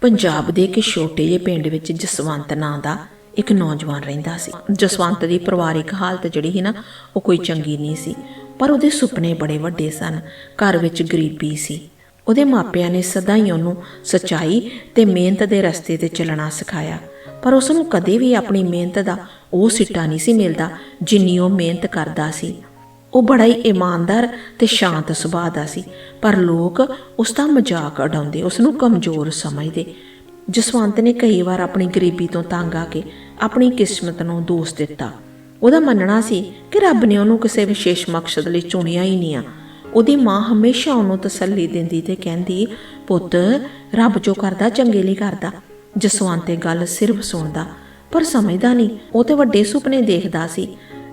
ਪੰਜਾਬ ਦੇ ਇੱਕ ਛੋਟੇ ਜਿਹੇ ਪਿੰਡ ਵਿੱਚ ਜਸਵੰਤ ਨਾਂ ਦਾ ਇੱਕ ਨੌਜਵਾਨ ਰਹਿੰਦਾ ਸੀ। ਜਸਵੰਤ ਦੀ ਪਰਿਵਾਰਿਕ ਹਾਲਤ ਜਿਹੜੀ ਸੀ ਨਾ, ਉਹ ਕੋਈ ਚੰਗੀ ਨਹੀਂ ਸੀ, ਪਰ ਉਹਦੇ ਸੁਪਨੇ ਬੜੇ ਵੱਡੇ ਸਨ। ਘਰ ਵਿੱਚ ਗਰੀਬੀ ਸੀ। ਉਹਦੇ ਮਾਪਿਆਂ ਨੇ ਸਦਾ ਹੀ ਉਹਨੂੰ ਸਚਾਈ ਤੇ ਮਿਹਨਤ ਦੇ ਰਸਤੇ ਤੇ ਚੱਲਣਾ ਸਿਖਾਇਆ। ਪਰ ਉਸ ਨੂੰ ਕਦੇ ਵੀ ਆਪਣੀ ਮਿਹਨਤ ਦਾ ਉਹ ਸਿੱਟਾ ਨਹੀਂ ਸੀ ਮਿਲਦਾ, ਜਿੰਨੀ ਉਹ ਮਿਹਨਤ ਕਰਦਾ ਸੀ। ਉਹ ਬੜਾ ਹੀ ਇਮਾਨਦਾਰ ਤੇ ਸ਼ਾਂਤ ਸੁਭਾਅ ਦਾ ਸੀ, ਪਰ ਲੋਕ ਉਸ ਦਾ ਮਜ਼ਾਕ ਉਡਾਉਂਦੇ ਉਸ ਨੂੰ ਕਮਜ਼ੋਰ ਸਮਝਦੇ। ਜਸਵੰਤ ਨੇ ਕਈ ਵਾਰ ਆਪਣੀ ਗਰੀਬੀ ਤੋਂ ਤੰਗ ਆ ਕੇ ਆਪਣੀ ਕਿਸਮਤ ਨੂੰ ਦੋਸ਼ ਦਿੱਤਾ। ਉਹਦਾ ਮੰਨਣਾ ਸੀ ਕਿ ਰੱਬ ਨੇ ਉਹਨੂੰ ਕਿਸੇ ਵਿਸ਼ੇਸ਼ ਮਕਸਦ ਲਈ ਚੁਣਿਆ ਹੀ ਨਹੀਂ ਆ। ਉਹਦੀ ਮਾਂ ਹਮੇਸ਼ਾ ਉਹਨੂੰ ਤਸੱਲੀ ਦਿੰਦੀ ਤੇ ਕਹਿੰਦੀ, ਪੁੱਤ, ਰੱਬ ਜੋ ਕਰਦਾ, ਚੰਗੇ ਲਈ ਕਰਦਾ। ਜਸਵੰਤ ਇਹ ਗੱਲ ਸਿਰਫ ਸੁਣਦਾ, ਪਰ ਸਮਝਦਾ ਨਹੀਂ। ਉਹ ਤੇ ਵੱਡੇ ਸੁਪਨੇ ਦੇਖਦਾ ਸੀ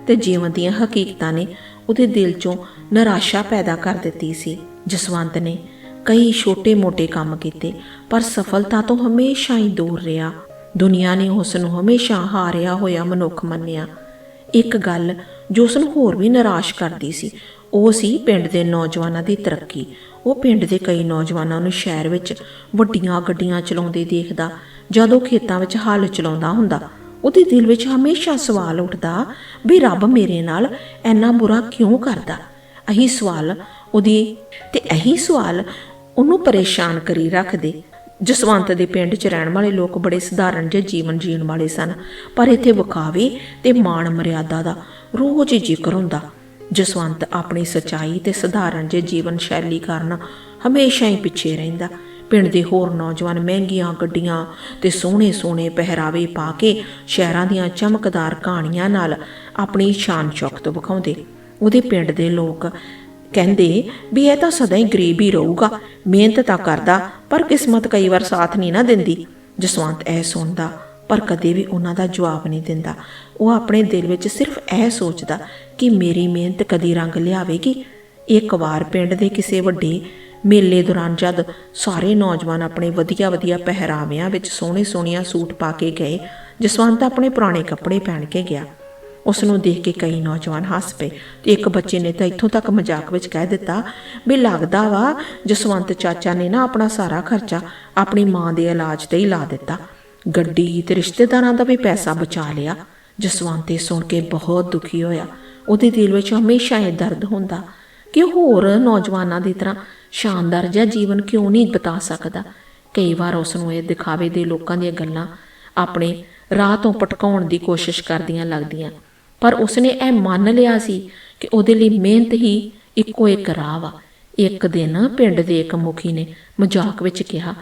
ਤੇ ਜੀਵਨ ਦੀਆਂ ਹਕੀਕਤਾਂ ਨੇ ਉਹਦੇ ਦਿਲ 'ਚੋਂ ਨਿਰਾਸ਼ਾ ਪੈਦਾ ਕਰ ਦਿੱਤੀ ਸੀ। ਜਸਵੰਤ ਨੇ ਕਈ ਛੋਟੇ-ਮੋਟੇ ਕੰਮ ਕੀਤੇ, ਪਰ ਸਫਲਤਾ ਤੋਂ ਹਮੇਸ਼ਾ ਹੀ ਦੂਰ ਰਿਹਾ। ਦੁਨੀਆ ਨੇ ਉਸ ਨੂੰ ਹਮੇਸ਼ਾ ਹਾਰਿਆ ਹੋਇਆ ਮਨੁੱਖ ਮੰਨਿਆ। ਇੱਕ ਗੱਲ ਜੋ ਉਸ ਨੂੰ ਹੋਰ ਵੀ ਨਿਰਾਸ਼ ਕਰਦੀ ਸੀ, ਉਹ ਸੀ ਪਿੰਡ ਦੇ ਨੌਜਵਾਨਾਂ ਦੀ ਤਰੱਕੀ। ਉਹ ਪਿੰਡ ਦੇ ਕਈ ਨੌਜਵਾਨਾਂ ਨੂੰ ਸ਼ਹਿਰ ਵਿੱਚ ਵੱਡੀਆਂ ਗੱਡੀਆਂ ਚਲਾਉਂਦੇ ਦੇਖਦਾ, ਜਦੋਂ ਖੇਤਾਂ ਵਿੱਚ ਹਲ ਚਲਾਉਂਦਾ ਹੁੰਦਾ। ਉਹਦੇ ਦਿਲ ਵਿੱਚ ਹਮੇਸ਼ਾ ਸਵਾਲ ਉੱਠਦਾ ਵੀ ਰੱਬ ਮੇਰੇ ਨਾਲ ਇੰਨਾ ਬੁਰਾ ਕਿਉਂ ਕਰਦਾ? ਅਹੀ ਸਵਾਲ ਉਹਦੀ ਤੇ ਇਹੀ ਸਵਾਲ ਉਹਨੂੰ ਪਰੇਸ਼ਾਨ ਕਰੀ ਰੱਖਦੇ। ਜਸਵੰਤ ਦੇ ਪਿੰਡ 'ਚ ਰਹਿਣ ਵਾਲੇ ਲੋਕ ਬੜੇ ਸਧਾਰਨ ਜਿਹੇ ਜੀਵਨ ਜੀਣ ਵਾਲੇ ਸਨ, ਪਰ ਇੱਥੇ ਵਿਖਾਵੇ ਤੇ ਮਾਣ ਮਰਿਆਦਾ ਦਾ ਰੋਜ਼ ਹੀ ਜ਼ਿਕਰ ਹੁੰਦਾ। ਜਸਵੰਤ ਆਪਣੀ ਸਚਾਈ ਤੇ ਸਧਾਰਨ ਜਿਹੇ ਜੀਵਨ ਸ਼ੈਲੀ ਕਾਰਨ ਹਮੇਸ਼ਾ ਹੀ ਪਿੱਛੇ ਰਹਿੰਦਾ। ਪਿੰਡ ਦੇ ਹੋਰ ਨੌਜਵਾਨ ਮਹਿੰਗੀਆਂ ਗੱਡੀਆਂ ਤੇ ਸੋਹਣੇ ਸੋਹਣੇ ਪਹਿਰਾਵੇ ਪਾ ਕੇ ਸ਼ਹਿਰਾਂ ਦੀਆਂ ਚਮਕਦਾਰ ਕਹਾਣੀਆਂ ਨਾਲ ਆਪਣੀ ਸ਼ਾਨ ਸ਼ੌਕਤ ਵਿਖਾਉਂਦੇ। ਉਹਦੇ ਪਿੰਡ ਦੇ ਲੋਕ ਕਹਿੰਦੇ ਵੀ ਇਹ ਤਾਂ ਸਦਾ ਹੀ ਗਰੀਬ ਹੀ ਰਹੂਗਾ, ਮਿਹਨਤ ਤਾਂ ਕਰਦਾ, ਪਰ ਕਿਸਮਤ ਕਈ ਵਾਰ ਸਾਥ ਨਹੀਂ ਨਾ ਦਿੰਦੀ। ਜਸਵੰਤ ਇਹ ਸੁਣਦਾ, ਪਰ ਕਦੇ ਵੀ ਉਹਨਾਂ ਦਾ ਜਵਾਬ ਨਹੀਂ ਦਿੰਦਾ। ਉਹ ਆਪਣੇ ਦਿਲ ਵਿੱਚ ਸਿਰਫ ਇਹ ਸੋਚਦਾ ਕਿ ਮੇਰੀ ਮਿਹਨਤ ਕਦੀ ਰੰਗ ਲਿਆਵੇਗੀ। ਇੱਕ ਵਾਰ ਪਿੰਡ ਦੇ ਕਿਸੇ ਵੱਡੇ ਮੇਲੇ ਦੌਰਾਨ ਜਦ ਸਾਰੇ ਨੌਜਵਾਨ ਆਪਣੇ ਵਧੀਆ ਵਧੀਆ ਪਹਿਰਾਵਿਆਂ ਵਿੱਚ ਸੋਹਣੇ ਸੋਹਣੀਆਂ ਸੂਟ ਪਾ ਕੇ ਗਏ, ਜਸਵੰਤ ਆਪਣੇ ਪੁਰਾਣੇ ਕੱਪੜੇ ਪਹਿਨ ਕੇ ਗਿਆ। ਉਸ ਨੂੰ ਦੇਖ ਕੇ ਕਈ ਨੌਜਵਾਨ ਹੱਸ ਪਏ ਤੇ ਇੱਕ ਬੱਚੇ ਨੇ ਤਾਂ ਇੱਥੋਂ ਤੱਕ ਮਜ਼ਾਕ ਵਿੱਚ ਕਹਿ ਦਿੱਤਾ ਵੀ ਲੱਗਦਾ ਵਾ ਜਸਵੰਤ ਚਾਚਾ ਨੇ ਨਾ ਆਪਣਾ ਸਾਰਾ ਖਰਚਾ ਆਪਣੀ ਮਾਂ ਦੇ ਇਲਾਜ ਤੇ ਹੀ ਲਾ ਦਿੱਤਾ। ਗੱਡੀ ਤੇ ਰਿਸ਼ਤੇਦਾਰਾਂ ਦਾ ਵੀ ਪੈਸਾ ਬਚਾ ਲਿਆ। ਜਸਵੰਤ ਇਹ ਸੁਣ ਕੇ ਬਹੁਤ ਦੁਖੀ ਹੋਇਆ। ਉਹਦੇ ਦਿਲ ਵਿੱਚ ਹਮੇਸ਼ਾ ਇਹ ਦਰਦ ਹੁੰਦਾ। ਕਿ ਹੋਰ ਨੌਜਵਾਨਾਂ ਦੀ ਤਰ੍ਹਾਂ ਸ਼ਾਨਦਾਰ ਜਿਹਾ ਜੀਵਨ ਕਿਉਂ ਨਹੀਂ ਬਤਾ ਸਕਦਾ? ਕਈ ਵਾਰ ਉਸ ਨੂੰ ਇਹ ਦਿਖਾਵੇ ਦੇ ਲੋਕਾਂ ਦੀਆਂ ਗੱਲਾਂ ਆਪਣੇ ਰਾਹ ਤੋਂ ਪਟਕਾਉਣ ਦੀ ਕੋਸ਼ਿਸ਼ ਕਰਦੀਆਂ ਲੱਗਦੀਆਂ। ਪਰ ਉਸਨੇ ਇਹ ਮੰਨ ਲਿਆ ਸੀ ਕਿ ਉਹਦੇ ਲਈ ਮਿਹਨਤ ਹੀ ਇੱਕੋ ਇੱਕ ਰਾਹ ਵਾ। ਇੱਕ ਦਿਨ ਪਿੰਡ ਦੇ ਇੱਕ ਮੁਖੀ ਨੇ ਮਜ਼ਾਕ ਵਿੱਚ ਕਿਹਾ,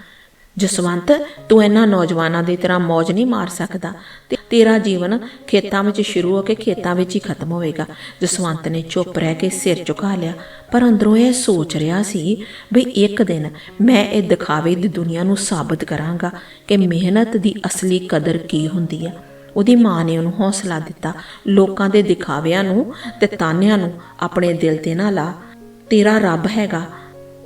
ਜਸਵੰਤ, ਤੂੰ ਇਹਨਾਂ ਨੌਜਵਾਨਾਂ ਦੀ ਤਰ੍ਹਾਂ ਮौज ਨਹੀਂ ਮਾਰ ਸਕਦਾ ਤੇ ਤੇਰਾ ਜੀਵਨ ਖੇਤਾਂ ਵਿੱਚ ਸ਼ੁਰੂ ਹੋ ਕੇ ਖੇਤਾਂ ਵਿੱਚ ਹੀ ਖਤਮ ਹੋਵੇਗਾ। ਜਸਵੰਤ ਨੇ ਚੁੱਪ ਰਹਿ ਕੇ ਸਿਰ ਝੁਕਾ ਲਿਆ, ਪਰ ਅੰਦਰੋਂ ਇਹ ਸੋਚ ਰਿਹਾ ਸੀ ਵੀ ਇੱਕ ਦਿਨ ਮੈਂ ਇਹ ਦਿਖਾਵੇ ਦੀ ਦੁਨੀਆ ਨੂੰ ਸਾਬਤ ਕਰਾਂਗਾ ਕਿ ਮਿਹਨਤ ਦੀ ਅਸਲੀ ਕਦਰ ਕੀ ਹੁੰਦੀ ਹੈ ਉਹਦੀ ਮਾਂ ਨੇ ਉਹਨੂੰ ਹੌਸਲਾ ਦਿੱਤਾ, ਲੋਕਾਂ ਦੇ ਦਿਖਾਵਿਆਂ ਨੂੰ ਤੇ ਤਾਨਿਆਂ ਨੂੰ ਆਪਣੇ ਦਿਲ ਤੇ ਨਾ ਲਾ। ਤੇਰਾ ਰੱਬ ਹੈਗਾ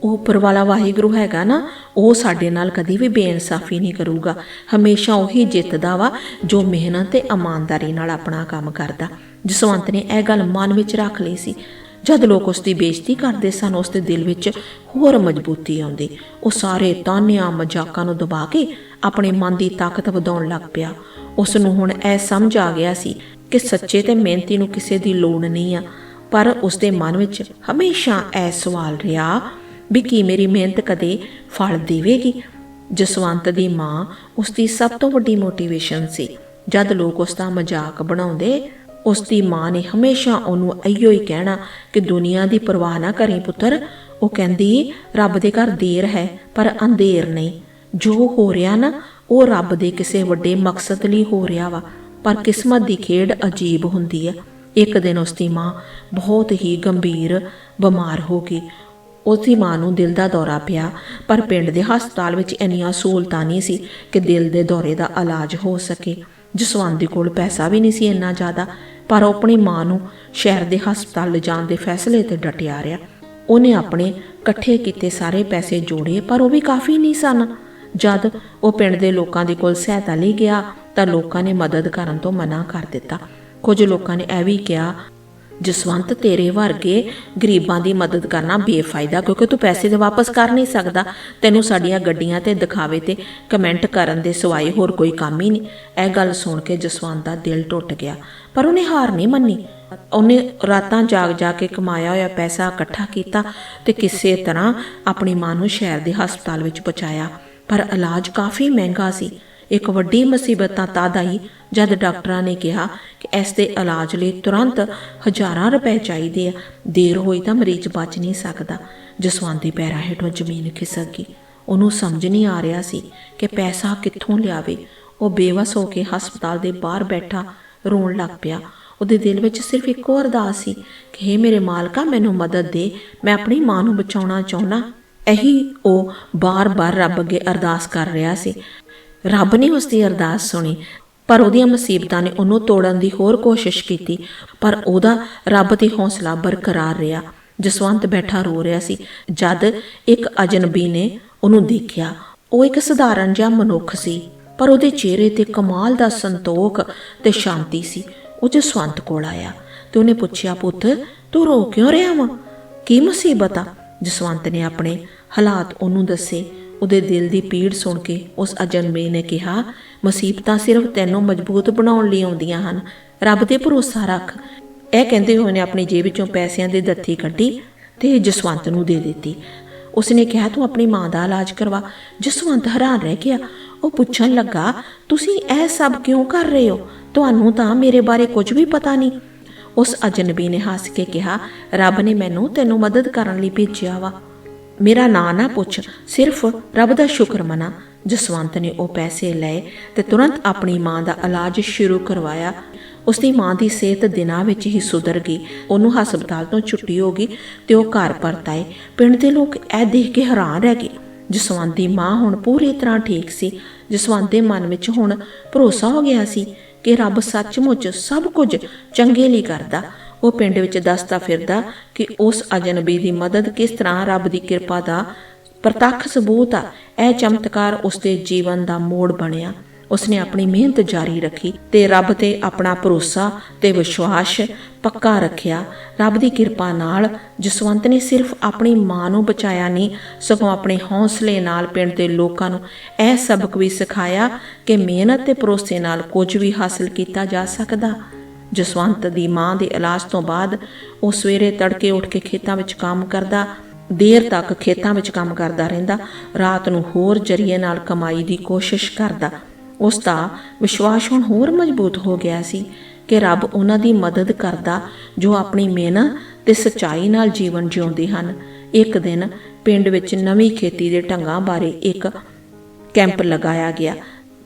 ਉਹ ਉੱਪਰ ਵਾਲਾ ਵਾਹਿਗੁਰੂ ਹੈਗਾ ਨਾ, ਉਹ ਸਾਡੇ ਨਾਲ ਕਦੀ ਵੀ ਬੇਇਨਸਾਫੀ ਨਹੀਂ ਕਰੂਗਾ। ਹਮੇਸ਼ਾ ਉਹੀ ਜਿੱਤਦਾ ਵਾ, ਜੋ ਮਿਹਨਤ ਤੇ ਇਮਾਨਦਾਰੀ ਨਾਲ ਆਪਣਾ ਕੰਮ ਕਰਦਾ। ਜਸਵੰਤ ਨੇ ਇਹ ਗੱਲ ਮਨ ਵਿੱਚ ਰੱਖ ਲਈ ਸੀ। ਜਦ ਲੋਕ ਉਸ ਦੀ ਬੇਇੱਜ਼ਤੀ ਕਰਦੇ ਸਨ, ਉਸ ਦੇ ਦਿਲ ਵਿੱਚ ਹੋਰ ਮਜ਼ਬੂਤੀ ਆਉਂਦੀ। ਉਹ ਸਾਰੇ ਤਾਨਿਆਂ ਮਜ਼ਾਕਾਂ ਨੂੰ ਦਬਾ ਕੇ ਆਪਣੇ ਮਨ ਦੀ ਤਾਕਤ ਵਧਾਉਣ ਲੱਗ ਪਿਆ। ਉਸ ਨੂੰ ਹੁਣ ਇਹ ਸਮਝ ਆ ਗਿਆ ਸੀ ਕਿ ਸੱਚੇ ਤੇ ਮਿਹਨਤੀ ਨੂੰ ਕਿਸੇ ਦੀ ਲੋੜ ਨਹੀਂ ਆ। ਪਰ ਉਸ ਦੇ ਮਨ ਵਿੱਚ ਹਮੇਸ਼ਾ ਇਹ ਸਵਾਲ ਰਿਹਾ ਵੀ ਕੀ ਮੇਰੀ ਮਿਹਨਤ ਕਦੇ ਫਲ ਦੇਵੇਗੀ? ਜਸਵੰਤ ਦੀ ਮਾਂ ਉਸ ਦੀ ਸਭ ਤੋਂ ਵੱਡੀ ਮੋਟੀਵੇਸ਼ਨ ਸੀ। ਜਦ ਲੋਕ ਉਸ ਦਾ ਮਜ਼ਾਕ ਬਣਾਉਂਦੇ ਉਸ ਦੀ ਮਾਂ ਨੇ ਹਮੇਸ਼ਾ ਉਹਨੂੰ ਅਈਓ ਹੀ ਕਹਿਣਾ ਕਿ ਦੁਨੀਆ ਦੀ ਪਰਵਾਹ ਨਾ ਕਰੀ ਪੁੱਤਰ। ਉਹ ਕਹਿੰਦੀ, ਰੱਬ ਦੇ ਘਰ ਦੇਰ ਹੈ, ਪਰ ਅੰਧੇਰ ਨਹੀਂ। ਜੋ ਹੋ ਰਿਹਾ ਨਾ, ਉਹ ਰੱਬ ਦੇ ਕਿਸੇ ਵੱਡੇ ਮਕਸਦ ਲਈ ਹੋ ਰਿਹਾ ਵਾ, ਪਰ ਕਿਸਮਤ ਦੀ ਖੇਡ ਅਜੀਬ ਹੁੰਦੀ ਹੈ। ਇੱਕ ਦਿਨ ਉਸ ਦੀ ਮਾਂ ਬਹੁਤ ਹੀ ਗੰਭੀਰ ਬਿਮਾਰ ਹੋ ਗਈ। ਉਸ ਦੀ ਮਾਂ ਨੂੰ ਦਿਲ ਦਾ ਦੌਰਾ ਪਿਆ, ਪਰ ਪਿੰਡ ਦੇ ਹਸਪਤਾਲ ਵਿੱਚ ਇੰਨੀਆਂ ਸਹੂਲਤਾਂ ਨਹੀਂ ਸੀ ਕਿ ਦਿਲ ਦੇ ਦੌਰੇ ਦਾ ਇਲਾਜ ਹੋ ਸਕੇ। ਜਸਵੰਤ ਦੇ ਕੋਲ ਪੈਸਾ ਵੀ ਨਹੀਂ ਸੀ ਇੰਨਾ ਜ਼ਿਆਦਾ, ਪਰ ਉਹ ਆਪਣੀ ਮਾਂ ਨੂੰ ਸ਼ਹਿਰ ਦੇ ਹਸਪਤਾਲ ਲਿਜਾਣ ਦੇ ਫੈਸਲੇ ਤੇ ਡਟਿਆ ਰਿਹਾ। ਉਹਨੇ ਆਪਣੇ ਇਕੱਠੇ ਕੀਤੇ ਸਾਰੇ ਪੈਸੇ ਜੋੜੇ, ਪਰ ਉਹ ਵੀ ਕਾਫੀ ਨਹੀਂ ਸਨ। ਜਦ ਉਹ ਪਿੰਡ ਦੇ ਲੋਕਾਂ ਦੇ ਕੋਲ ਸਹਾਇਤਾ ਲਈ ਗਿਆ, ਤਾਂ ਲੋਕਾਂ ਨੇ ਮਦਦ ਕਰਨ ਤੋਂ ਮਨਾ ਕਰ ਦਿੱਤਾ। ਕੁਝ ਲੋਕਾਂ ਨੇ ਇਹ ਵੀ ਕਿਹਾ ਜਸਵੰਤ ਤੇਰੇ ਵਰਗੇ ਗਰੀਬਾਂ ਦੀ ਮਦਦ ਕਰਨਾ ਬੇਫਾਇਦਾ, ਕਿਉਂਕਿ ਤੂੰ ਪੈਸੇ ਤੇ ਵਾਪਸ ਕਰ ਨਹੀਂ ਸਕਦਾ। ਤੈਨੂੰ ਸਾਡੀਆਂ ਗੱਡੀਆਂ ਤੇ ਦਿਖਾਵੇ ਤੇ ਕਮੈਂਟ ਕਰਨ ਦੇ ਸਿਵਾਏ ਹੋਰ ਕੋਈ ਕੰਮ ਹੀ ਨਹੀਂ। ਇਹ ਗੱਲ ਸੁਣ ਕੇ ਜਸਵੰਤ ਦਾ ਦਿਲ ਟੁੱਟ ਗਿਆ, ਪਰ ਉਹਨੇ ਹਾਰ ਨਹੀਂ ਮੰਨੀ। ਉਹਨੇ ਰਾਤਾਂ ਜਾਗ ਜਾ ਕੇ ਕਮਾਇਆ ਹੋਇਆ ਪੈਸਾ ਇਕੱਠਾ ਕੀਤਾ ਤੇ ਕਿਸੇ ਤਰ੍ਹਾਂ ਆਪਣੀ ਮਾਂ ਨੂੰ ਸ਼ਹਿਰ ਦੇ ਹਸਪਤਾਲ ਵਿੱਚ ਪਹੁੰਚਾਇਆ। ਪਰ ਇਲਾਜ ਕਾਫੀ ਮਹਿੰਗਾ ਸੀ। ਇੱਕ ਵੱਡੀ ਮੁਸੀਬਤ ਤਾਂ ਤਦ ਆਈ ਜਦ ਡਾਕਟਰਾਂ ਨੇ ਕਿਹਾ ਕਿ ਇਸ ਦੇ ਇਲਾਜ ਲਈ ਤੁਰੰਤ ਹਜ਼ਾਰਾਂ ਰੁਪਏ ਚਾਹੀਦੇ ਆ। ਦੇਰ ਹੋਈ ਤਾਂ ਮਰੀਜ਼ ਬਚ ਨਹੀਂ ਸਕਦਾ। ਜਸਵੰਤ ਦੀ ਪੈਰਾਂ ਹੇਠੋਂ ਜ਼ਮੀਨ ਖਿਸਕ ਗਈ। ਉਹਨੂੰ ਸਮਝ ਨਹੀਂ ਆ ਰਿਹਾ ਸੀ ਕਿ ਪੈਸਾ ਕਿੱਥੋਂ ਲਿਆਵੇ। ਉਹ ਬੇਵਸ ਹੋ ਕੇ ਹਸਪਤਾਲ ਦੇ ਬਾਹਰ ਬੈਠਾ ਰੋਣ ਲੱਗ ਪਿਆ। ਉਹਦੇ ਦਿਲ ਵਿੱਚ ਸਿਰਫ ਇੱਕੋ ਅਰਦਾਸ ਸੀ ਕਿ हे ਮੇਰੇ ਮਾਲਕਾ, ਮੈਨੂੰ ਮਦਦ ਦੇ। ਮੈਂ ਆਪਣੀ ਮਾਂ ਨੂੰ ਬਚਾਉਣਾ ਚਾਹੁੰਦਾ। ਇਹੀ ਉਹ ਬਾਰ-ਬਾਰ ਰੱਬ ਅੱਗੇ ਅਰਦਾਸ ਕਰ ਰਿਹਾ ਸੀ। ਰੱਬ ਨੇ ਉਸ ਦੀ ਅਰਦਾਸ ਸੁਣੀ, ਪਰ ਉਹਦੀਆਂ ਮੁਸੀਬਤਾਂ ਨੇ ਉਹਨੂੰ ਤੋੜਨ ਦੀ ਹੋਰ ਕੋਸ਼ਿਸ਼ ਕੀਤੀ, ਪਰ ਉਹਦਾ ਰੱਬ ਤੇ ਹੌਸਲਾ ਬਰਕਰਾਰ ਰਿਹਾ। ਜਸਵੰਤ ਬੈਠਾ ਰੋ ਰਿਹਾ ਸੀ, ਜਦ ਇੱਕ ਅਜਨਬੀ ਨੇ ਉਹਨੂੰ ਦੇਖਿਆ। ਉਹ ਇੱਕ ਸਧਾਰਨ ਜਿਹਾ ਮਨੁੱਖ ਸੀ, ਪਰ ਉਹਦੇ ਚਿਹਰੇ ਤੇ ਕਮਾਲ ਦਾ ਸੰਤੋਖ ਤੇ ਸ਼ਾਂਤੀ ਸੀ। ਉਹ ਜਸਵੰਤ ਕੋਲ ਆਇਆ ਤੇ ਉਹਨੇ ਪੁੱਛਿਆ, ਪੁੱਤ, ਤੂੰ ਰੋ ਕਿਉਂ ਰਿਹਾ ਵਾਂ? ਕੀ ਮੁਸੀਬਤ ਆ? ਜਸਵੰਤ ਨੇ ਆਪਣੇ ਹਾਲਾਤ ਉਹਨੂੰ ਦੱਸੇ। ਉਹਦੇ ਦਿਲ ਦੀ ਪੀੜ ਸੁਣ ਕੇ ਉਸ ਅਜਨਬੀ ਨੇ ਕਿਹਾ, ਮੁਸੀਬਤਾਂ ਸਿਰਫ ਤੈਨੂੰ ਮਜ਼ਬੂਤ ਬਣਾਉਣ ਲਈ ਆਉਂਦੀਆਂ ਹਨ। ਰੱਬ ਤੇ ਭਰੋਸਾ ਰੱਖ। ਇਹ ਕਹਿੰਦੇ ਹੋਏ ਨੇ ਆਪਣੀ ਜੇਬ ਵਿੱਚੋਂ ਪੈਸਿਆਂ ਦੀ ਦੱਥੀ ਕੱਢੀ ਤੇ ਜਸਵੰਤ ਨੂੰ ਦੇ ਦਿੱਤੀ। ਉਸਨੇ ਕਿਹਾ, ਤੂੰ ਆਪਣੀ ਮਾਂ ਦਾ ਇਲਾਜ ਕਰਵਾ। ਜਸਵੰਤ ਹੈਰਾਨ ਰਹਿ ਗਿਆ। ਉਹ ਪੁੱਛਣ ਲੱਗਾ, ਤੁਸੀਂ ਇਹ ਸਭ ਕਿਉਂ ਕਰ ਰਹੇ ਹੋ? ਤੁਹਾਨੂੰ ਤਾਂ ਮੇਰੇ ਬਾਰੇ ਕੁਝ ਵੀ ਪਤਾ ਨਹੀਂ। ਉਸ ਅਜਨਬੀ ਨੇ ਹੱਸ ਕੇ ਕਿਹਾ, ਰੱਬ ਨੇ ਮੈਨੂੰ ਤੈਨੂੰ ਮਦਦ ਕਰਨ ਲਈ ਭੇਜਿਆ ਵਾ। ਮੇਰਾ ਨਾਂ ਨਾ ਪੁੱਛ, ਸਿਰਫ ਰੱਬ ਦਾ ਸ਼ੁਕਰ ਮਨਾ। ਜਸਵੰਤ ਨੇ ਉਹ ਪੈਸੇ ਲਏ ਤੇ ਤੁਰੰਤ ਆਪਣੀ ਮਾਂ ਦਾ ਇਲਾਜ ਸ਼ੁਰੂ ਕਰਵਾਇਆ। ਉਸ ਦੀ ਮਾਂ ਦੀ ਸਿਹਤ ਦਿਨਾਂ ਵਿੱਚ ਹੀ ਸੁਧਰ ਗਈ। ਉਹਨੂੰ ਹਸਪਤਾਲ ਤੋਂ ਛੁੱਟੀ ਹੋ ਗਈ ਤੇ ਉਹ ਘਰ ਪਰਤ ਆਏ। ਪਿੰਡ ਦੇ ਲੋਕ ਇਹ ਦੇਖ ਕੇ ਹੈਰਾਨ ਰਹਿ ਗਏ। ਜਸਵੰਤ ਦੀ ਮਾਂ ਹੁਣ ਪੂਰੀ ਤਰ੍ਹਾਂ ਠੀਕ ਸੀ। ਜਸਵੰਤ ਦੇ ਮਨ ਵਿੱਚ ਹੁਣ ਭਰੋਸਾ ਹੋ ਗਿਆ ਸੀ ਕਿ ਰੱਬ ਸੱਚਮੁੱਚ ਸਭ ਕੁਝ ਚੰਗੇ ਲਈ ਕਰਦਾ। ਉਹ ਪਿੰਡ ਵਿੱਚ ਦੱਸਦਾ ਫਿਰਦਾ ਕਿ ਉਸ ਅਜਨਬੀ ਦੀ ਮਦਦ ਕਿਸ ਤਰ੍ਹਾਂ ਰੱਬ ਦੀ ਕਿਰਪਾ ਦਾ ਪ੍ਰਤੱਖ ਸਬੂਤ ਆ, ਇਹ ਚਮਤਕਾਰ ਉਸ ਜੀਵਨ ਦਾ ਮੋੜ ਬਣਿਆ। ਉਸਨੇ ਆਪਣੀ ਮਿਹਨਤ ਜਾਰੀ ਰੱਖੀ ਤੇ ਰੱਬ ਤੇ ਆਪਣਾ ਭਰੋਸਾ ਤੇ ਵਿਸ਼ਵਾਸ ਪੱਕਾ ਰੱਖਿਆ। ਰੱਬ ਦੀ ਕਿਰਪਾ ਨਾਲ ਜਸਵੰਤ ਨੇ ਸਿਰਫ ਆਪਣੀ ਮਾਂ ਨੂੰ ਬਚਾਇਆ ਨਹੀਂ, ਸਗੋਂ ਆਪਣੇ ਹੌਸਲੇ ਨਾਲ ਪਿੰਡ ਦੇ ਲੋਕਾਂ ਨੂੰ ਇਹ ਸਬਕ ਵੀ ਸਿਖਾਇਆ ਕਿ ਮਿਹਨਤ ਤੇ ਭਰੋਸੇ ਨਾਲ ਕੁਝ ਵੀ ਹਾਸਲ ਕੀਤਾ ਜਾ ਸਕਦਾ। ਜਸਵੰਤ ਦੀ ਮਾਂ ਦੇ ਇਲਾਜ ਤੋਂ ਬਾਅਦ ਉਹ ਸਵੇਰੇ ਤੜਕੇ ਉੱਠ ਕੇ ਖੇਤਾਂ ਵਿੱਚ ਕੰਮ ਕਰਦਾ, ਦੇਰ ਤੱਕ ਖੇਤਾਂ ਵਿੱਚ ਕੰਮ ਕਰਦਾ ਰਹਿੰਦਾ, ਰਾਤ ਨੂੰ ਹੋਰ ਜਰੀਏ ਨਾਲ ਕਮਾਈ ਦੀ ਕੋਸ਼ਿਸ਼ ਕਰਦਾ। ਉਸ ਦਾ ਵਿਸ਼ਵਾਸ ਹੁਣ ਹੋਰ ਮਜ਼ਬੂਤ ਹੋ ਗਿਆ ਸੀ ਕਿ ਰੱਬ ਉਹਨਾਂ ਦੀ ਮਦਦ ਕਰਦਾ ਜੋ ਆਪਣੀ ਮਿਹਨਤ ਤੇ ਸਚਾਈ ਨਾਲ ਜੀਵਨ ਜਿਉਂਦੇ ਹਨ। ਇੱਕ ਦਿਨ ਪਿੰਡ ਵਿੱਚ ਨਵੀਂ ਖੇਤੀ ਦੇ ਢੰਗਾਂ ਬਾਰੇ ਇੱਕ ਕੈਂਪ ਲਗਾਇਆ ਗਿਆ।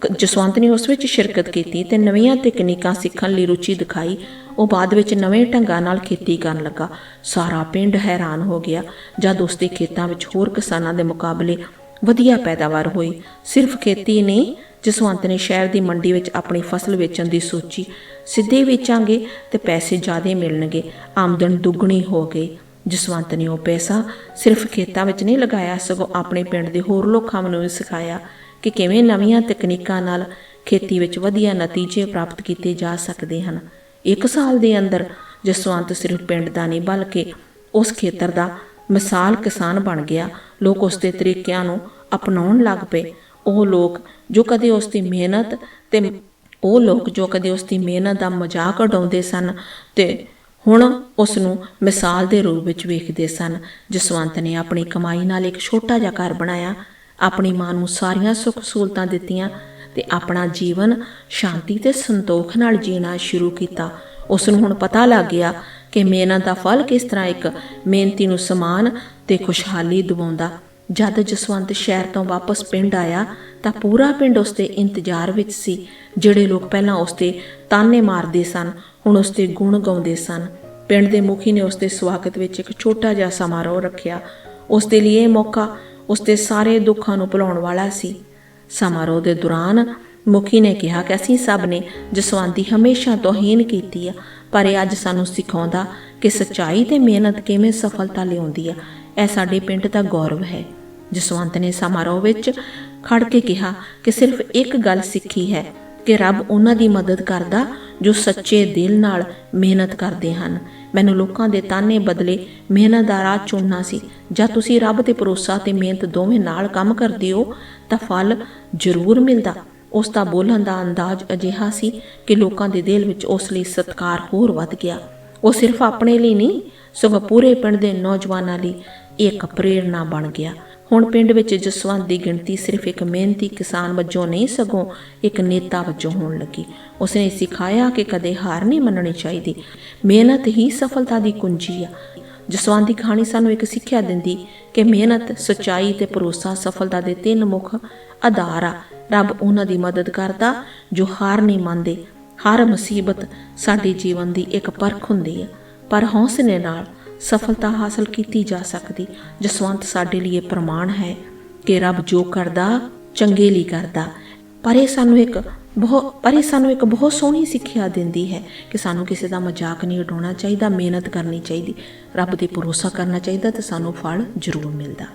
ਜਸਵੰਤ ਨੇ ਉਸ ਵਿੱਚ ਸ਼ਿਰਕਤ ਕੀਤੀ ਤੇ ਨਵੀਆਂ ਤਕਨੀਕਾਂ ਸਿੱਖਣ ਲਈ ਰੁਚੀ ਦਿਖਾਈ। ਉਹ ਬਾਅਦ ਵਿੱਚ ਨਵੇਂ ਢੰਗਾਂ ਨਾਲ ਖੇਤੀ ਕਰਨ ਲੱਗਾ। ਸਾਰਾ ਪਿੰਡ ਹੈਰਾਨ ਹੋ ਗਿਆ। ਜਦ ਉਸ ਦੇ ਖੇਤਾਂ ਵਿੱਚ ਹੋਰ ਕਿਸਾਨਾਂ ਦੇ ਮੁਕਾਬਲੇ ਵਧੀਆ ਪੈਦਾਵਾਰ ਹੋਈ, ਸਿਰਫ ਖੇਤੀ ਨਹੀਂ ਜਸਵੰਤ ਨੇ ਸ਼ਹਿਰ ਦੀ ਮੰਡੀ ਵਿੱਚ ਆਪਣੀ ਫਸਲ ਵੇਚਣ ਦੀ ਸੋਚੀ। ਸਿੱਧੇ ਵੇਚਾਂਗੇ ਤੇ ਪੈਸੇ ਜ਼ਿਆਦਾ ਮਿਲਣਗੇ। ਆਮਦਨ ਦੁੱਗਣੀ ਹੋ ਗਈ। ਜਸਵੰਤ ਨੇ ਉਹ ਪੈਸਾ ਸਿਰਫ ਖੇਤਾਂ ਵਿੱਚ ਨਹੀਂ ਲਗਾਇਆ, ਸਗੋਂ ਆਪਣੇ ਪਿੰਡ ਦੇ ਹੋਰ ਲੋਕਾਂ ਨੂੰ ਵੀ ਸਿਖਾਇਆ। ਕਿ ਕਿਵੇਂ ਨਵੀਆਂ ਤਕਨੀਕਾਂ ਨਾਲ ਖੇਤੀ ਵਿੱਚ ਵਧੀਆ ਨਤੀਜੇ ਪ੍ਰਾਪਤ ਕੀਤੇ ਜਾ ਸਕਦੇ ਹਨ। ਇੱਕ ਸਾਲ ਦੇ ਅੰਦਰ ਜਸਵੰਤ ਸਿਰਫ ਪਿੰਡ ਦਾ ਨਹੀਂ, ਬਲਕਿ ਉਸ ਖੇਤਰ ਦਾ ਮਿਸਾਲ ਕਿਸਾਨ ਬਣ ਗਿਆ। ਲੋਕ ਉਸ ਦੇ ਤਰੀਕਿਆਂ ਨੂੰ ਅਪਣਾਉਣ ਲੱਗ ਪਏ। ਉਹ ਲੋਕ ਜੋ ਕਦੇ ਉਸ ਦੀ ਮਿਹਨਤ ਤੇ ਉਹ ਲੋਕ ਜੋ ਕਦੇ ਉਸ ਦੀ ਮਿਹਨਤ ਦਾ ਮਜ਼ਾਕ ਉਡਾਉਂਦੇ ਸਨ ਤੇ ਹੁਣ ਉਸ ਨੂੰ ਮਿਸਾਲ ਦੇ ਰੂਪ ਵਿੱਚ ਵੇਖਦੇ ਸਨ। ਜਸਵੰਤ ਨੇ ਆਪਣੀ ਕਮਾਈ ਨਾਲ ਇੱਕ ਛੋਟਾ ਜਿਹਾ ਘਰ ਬਣਾਇਆ। ਆਪਣੀ ਮਾਂ ਨੂੰ ਸਾਰੀਆਂ ਸੁੱਖ ਸਹੂਲਤਾਂ ਦਿੱਤੀਆਂ ਤੇ ਆਪਣਾ ਜੀਵਨ ਸ਼ਾਂਤੀ ਤੇ ਸੰਤੋਖ ਨਾਲ ਜੀਣਾ ਸ਼ੁਰੂ ਕੀਤਾ। ਉਸ ਨੂੰ ਹੁਣ ਪਤਾ ਲੱਗ ਗਿਆ ਕਿ ਮਿਹਨਤ ਦਾ ਫਲ ਕਿਸ ਤਰ੍ਹਾਂ ਇੱਕ ਮਿਹਨਤੀ ਨੂੰ ਸਮਾਨ ਤੇ ਖੁਸ਼ਹਾਲੀ ਦਿਵਾਉਂਦਾ। ਜਦ ਜਸਵੰਤ ਸ਼ਹਿਰ ਤੋਂ ਵਾਪਸ ਪਿੰਡ ਆਇਆ ਤਾਂ ਪੂਰਾ ਪਿੰਡ ਉਸ ਦੇ ਇੰਤਜ਼ਾਰ ਵਿੱਚ ਸੀ। ਜਿਹੜੇ ਲੋਕ ਪਹਿਲਾਂ ਉਸ ਤੇ ਤਾਨੇ ਮਾਰਦੇ ਸਨ, ਹੁਣ ਉਸ ਦੇ ਗੁਣ ਗਾਉਂਦੇ ਸਨ। ਪਿੰਡ ਦੇ ਮੁਖੀ ਨੇ ਉਸ ਦੇ ਸਵਾਗਤ ਵਿੱਚ ਇੱਕ ਛੋਟਾ ਜਿਹਾ ਸਮਾਰੋਹ ਰੱਖਿਆ। ਉਸ ਦੇ ਲਈ ਇਹ ਮੌਕਾ ਉਸ ਦੇ ਸਾਰੇ ਦੁੱਖਾਂ ਨੂੰ ਭੁਲਾਉਣ ਵਾਲਾ ਸੀ। ਸਮਾਰੋਹ ਦੇ ਦੌਰਾਨ ਮੁਖੀ ਨੇ ਕਿਹਾ ਕਿ ਅਸੀਂ ਸਭ ਨੇ ਜਸਵੰਤ ਦੀ ਹਮੇਸ਼ਾ ਤੋਹੀਨ ਕੀਤੀ ਆ, ਪਰ ਇਹ ਅੱਜ ਸਾਨੂੰ ਸਿਖਾਉਂਦਾ ਕਿ ਸੱਚਾਈ ਤੇ ਮਿਹਨਤ ਕਿਵੇਂ ਸਫਲਤਾ ਲਿਆਉਂਦੀ ਆ, ਇਹ ਸਾਡੇ ਪਿੰਡ ਦਾ ਗੌਰਵ ਹੈ। ਜਸਵੰਤ ਨੇ ਸਮਾਰੋਹ ਵਿੱਚ ਖੜ ਕੇ ਕਿਹਾ ਕਿ ਸਿਰਫ ਇੱਕ ਗੱਲ ਸਿੱਖੀ ਹੈ ਕਿ ਰੱਬ ਉਹਨਾਂ ਦੀ ਮਦਦ ਕਰਦਾ ਜੋ ਸੱਚੇ ਦਿਲ ਨਾਲ ਮਿਹਨਤ ਕਰਦੇ ਹਨ। ਮੈਨੂੰ ਲੋਕਾਂ ਦੇ ਤਾਨੇ ਬਦਲੇ ਮਿਹਨਤ ਦਾ ਰਾਹ ਚੁਣਨਾ ਸੀ। ਜਦ ਤੁਸੀਂ ਰੱਬ ਤੇ ਭਰੋਸਾ ਤੇ ਮਿਹਨਤ ਦੋਵੇਂ ਨਾਲ ਕੰਮ ਕਰਦੇ ਹੋ, ਤਾਂ ਫਲ ਜ਼ਰੂਰ ਮਿਲਦਾ। ਉਸ ਦਾ ਬੋਲਣ ਦਾ ਅੰਦਾਜ਼ ਅਜਿਹਾ ਸੀ ਕਿ ਲੋਕਾਂ ਦੇ ਦਿਲ ਵਿੱਚ ਉਸ ਲਈ ਸਤਿਕਾਰ ਹੋਰ ਵੱਧ ਗਿਆ। ਉਹ ਸਿਰਫ ਆਪਣੇ ਲਈ ਨਹੀਂ, ਸਗੋਂ ਪੂਰੇ ਪਿੰਡ ਦੇ ਨੌਜਵਾਨਾਂ ਲਈ ਇੱਕ ਪ੍ਰੇਰਣਾ ਬਣ ਗਿਆ। ਹੁਣ ਪਿੰਡ ਵਿੱਚ ਜਸਵੰਤ ਦੀ ਗਿਣਤੀ ਸਿਰਫ ਇੱਕ ਮਿਹਨਤੀ ਕਿਸਾਨ ਵਜੋਂ ਨਹੀਂ, ਸਗੋਂ ਇੱਕ ਨੇਤਾ ਵਜੋਂ ਹੋਣ ਲੱਗੀ। ਉਸਨੇ ਸਿਖਾਇਆ ਕਿ ਕਦੇ ਹਾਰ ਨਹੀਂ ਮੰਨਣੀ ਚਾਹੀਦੀ। ਮਿਹਨਤ ਹੀ ਸਫਲਤਾ ਦੀ ਕੁੰਜੀ ਆ। ਜਸਵੰਤ ਦੀ ਕਹਾਣੀ ਸਾਨੂੰ ਇੱਕ ਸਿੱਖਿਆ ਦਿੰਦੀ ਕਿ ਮਿਹਨਤ, ਸਚਾਈ ਤੇ ਭਰੋਸਾ ਸਫਲਤਾ ਦੇ ਤਿੰਨ ਮੁੱਖ ਆਧਾਰ ਆ। ਰੱਬ ਉਹਨਾਂ ਦੀ ਮਦਦ ਕਰਦਾ ਜੋ ਹਾਰ ਨਹੀਂ ਮੰਨਦੇ। ਹਰ ਮੁਸੀਬਤ ਸਾਡੇ ਜੀਵਨ ਦੀ ਇੱਕ ਪਰਖ ਹੁੰਦੀ ਹੈ ਪਰ ਹੌਸਲੇ ਨਾਲ ਸਫਲਤਾ ਹਾਸਲ ਕੀਤੀ ਜਾ ਸਕਦੀ। ਜਸਵੰਤ ਸਾਡੇ ਲਈ ਇਹ ਪ੍ਰਮਾਣ ਹੈ ਕਿ ਰੱਬ ਜੋ ਕਰਦਾ, ਚੰਗੇ ਲਈ ਕਰਦਾ। ਪਰ ਇਹ ਸਾਨੂੰ ਇੱਕ ਬਹੁਤ ਪਰ ਇਹ ਸਾਨੂੰ ਇੱਕ ਬਹੁਤ ਸੋਹਣੀ ਸਿੱਖਿਆ ਦਿੰਦੀ ਹੈ ਕਿ ਸਾਨੂੰ ਕਿਸੇ ਦਾ ਮਜ਼ਾਕ ਨਹੀਂ ਉਡਾਉਣਾ ਚਾਹੀਦਾ, ਮਿਹਨਤ ਕਰਨੀ ਚਾਹੀਦੀ। ਰੱਬ ਤੇ ਭਰੋਸਾ ਕਰਨਾ ਚਾਹੀਦਾ ਤੇ ਸਾਨੂੰ ਫਲ ਜ਼ਰੂਰ ਮਿਲਦਾ।